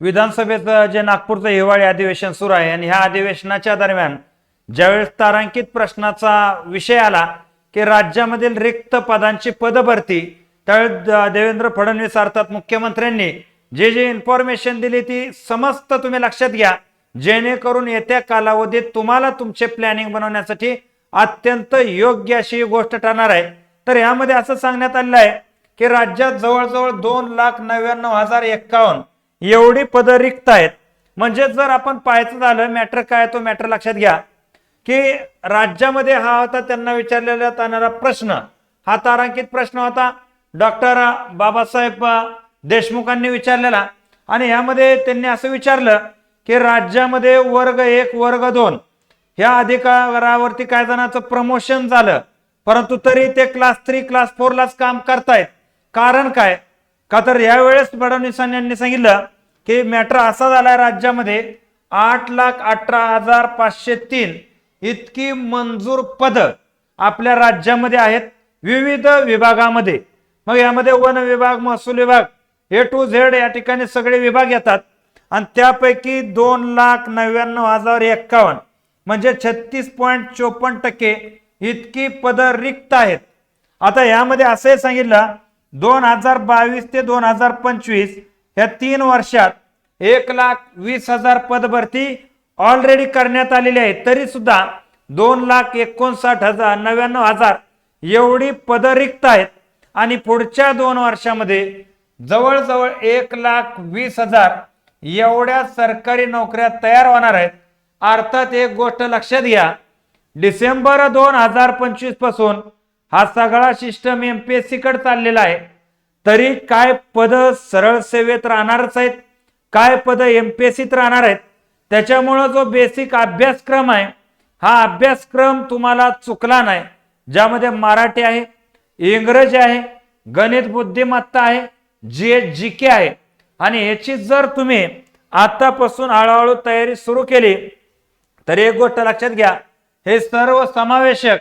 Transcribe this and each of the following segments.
विधानसभेचं जे नागपूरचं हिवाळी अधिवेशन सुरू आहे आणि ह्या अधिवेशनाच्या दरम्यान ज्यावेळेस तारांकित प्रश्नाचा विषय आला की राज्यामधील रिक्त पदांची पदभरती त्यावेळेस देवेंद्र फडणवीस अर्थात मुख्यमंत्र्यांनी जे जे इन्फॉर्मेशन दिली ती समस्त तुम्ही लक्षात घ्या. जेणेकरून येत्या कालावधीत तुम्हाला तुमचे प्लॅनिंग बनवण्यासाठी अत्यंत योग्य अशी ही गोष्ट ठरणार आहे. तर यामध्ये असं सांगण्यात आलेलं आहे की राज्यात जवळजवळ दोन लाख नव्याण्णव हजार एक्कावन्न एवढी पदं रिक्त आहेत म्हणजे जर आपण पाहायचं झालं मॅटर काय तो मॅटर लक्षात घ्या. की राज्यामध्ये हा होता त्यांना विचारलेला जाणारा प्रश्न. हा तारांकित प्रश्न होता. डॉक्टर बाबासाहेब देशमुखांनी विचारलेला. आणि ह्यामध्ये त्यांनी असं विचारलं की राज्यामध्ये वर्ग एक वर्ग दोन ह्या अधिकारावरती काही जणांचं प्रमोशन झालं? परंतु तरी ते क्लास थ्री क्लास फोरलाच काम करतायत. कारण काय? का तर यावेळेस फडणवीस यांनी सांगितलं की मॅटर असा झालाय राज्यामध्ये आठ लाख अठरा हजार पाचशे तीन इतकी मंजूर पद आपल्या राज्यामध्ये आहेत विविध विभागामध्ये. मग यामध्ये वन विभाग महसूल विभाग ए टू झेड या ठिकाणी सगळे विभाग येतात. आणि त्यापैकी दोन लाख नव्याण्णव हजार एक्कावन्न म्हणजे छत्तीस पॉईंट चोपन्न टक्के इतकी पदं रिक्त आहेत. आता यामध्ये असंही सांगितलं दोन हजार बावीस ते दोन हजार पंचवीस या तीन वर्षात एक लाख वीस हजार पदभरती ऑलरेडी करण्यात आलेली आहे. तरी सुद्धा दोन लाख एकोणसाठ हजार नव्याण्णव हजार एवढी पद रिक्त आहेत. आणि पुढच्या दोन वर्षामध्ये जवळजवळ एक लाख वीस हजार एवढ्या सरकारी नोकऱ्या तयार होणार आहेत. अर्थात एक गोष्ट लक्षात घ्या. डिसेंबर दोन हजार पंचवीसपासून हा सगळा सिस्टम एम पी एमपीएससी कडे चाललेला आहे. तरी काय पद सरळ सेवेत राहणारच आहेत? काय पद सीत राहणार आहेत? त्याच्यामुळं जो बेसिक अभ्यासक्रम आहे हा अभ्यासक्रम तुम्हाला चुकला नाही. ज्यामध्ये मराठी आहे इंग्रजी आहे गणित बुद्धिमत्ता आहे जी जी के आहे. आणि याची जर तुम्ही आतापासून हळूहळू तयारी सुरू केली तर एक गोष्ट लक्षात घ्या. हे सर्व समावेशक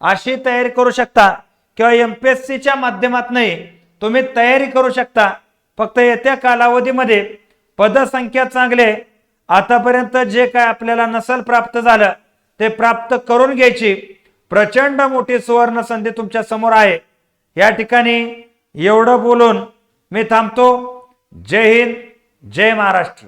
अशी तयारी करू शकता. किंवा एम पी एस सीच्या माध्यमातूनही तुम्ही तयारी करू शकता. फक्त येत्या कालावधीमध्ये पदसंख्या चांगले आतापर्यंत जे काय आपल्याला नसल प्राप्त झालं ते प्राप्त करून घ्यायची प्रचंड मोठी सुवर्ण संधी तुमच्यासमोर आहे. या ठिकाणी एवढं बोलून मी थांबतो. जय हिंद जय महाराष्ट्र.